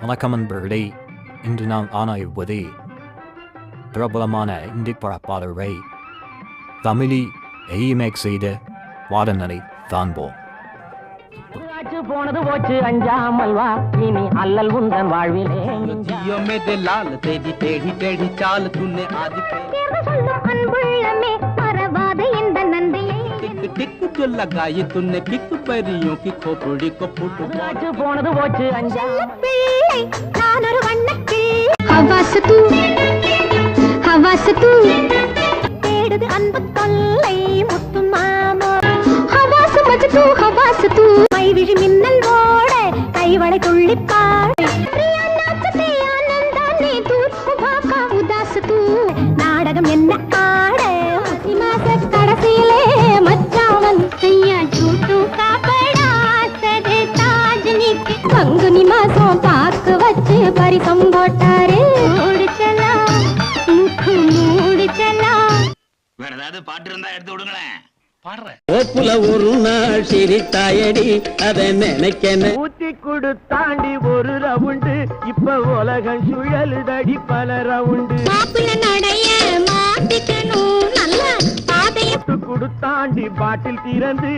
வணக்கமன்பர்களே இன்று நான் ஆனாய்வது பிரபலமான இந்தி பரப்பாளரை தமிழி எய்மேக் செய்த வாடனரை தாண்போம் போனது போச்சு அஞ்சாமல் வா இனி அல்லல் உந்தன் வாழ்விலே ஜியோ மேதே லால் தேடி தேடி தேடி சால் துண்ணே ஆதி சொல்லும் அன்புள்ளமே மறவாத இந்த நன்றியை டிக்கு சொல்ல காய துண்ணே கிக்கு பரியும் கிக்கோ புழிக்கோ புட்டு போனது போச்சு அஞ்சாமல் பிள்ளை நான் ஒரு வண்ணக்கிள் ஹவாஸ் தூ ஹவாஸ் தூ தேடுது அன்பு தொல்லை முத்து மாமோ. ஹவாஸ் மஜ தூ மை விழி மின்னல் ஓட கைவளை துள்ளி பாடு பிரியா நாச்சதே ஆனந்தானே தூர்ப்பு பாக்கா உதாஸ் தூ நாடகம் என்ன ஆட. மாசி கடைசியிலே மச்சாவன் ஐயா ஜூட்டு காப்படா சதே பங்குனி மாசம் பரிசம் போட்டாரு மூடிச்சலாம் முக்கு மூடிச்சலாம் வேற ஏதாவது பாட்டு இருந்தா எடுத்து விடுங்களேன். ஓப்புல ஒரு நாள் சிரித்தாயடி அதை நினைக்கன ஊத்தி கொடுத்தாண்டி ஒரு ரவுண்டு இப்ப உலகம் சுழலுதடி பல ரவுண்டு. நடைய நல்லா கொடுத்தாண்டி பாட்டில் திறந்து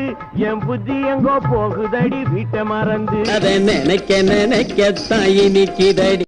என் புத்தி எங்கோ போகுதடி வீட்டை மறந்து. அதை நினைக்க நினைக்கத்தான் இனிக்குதடி.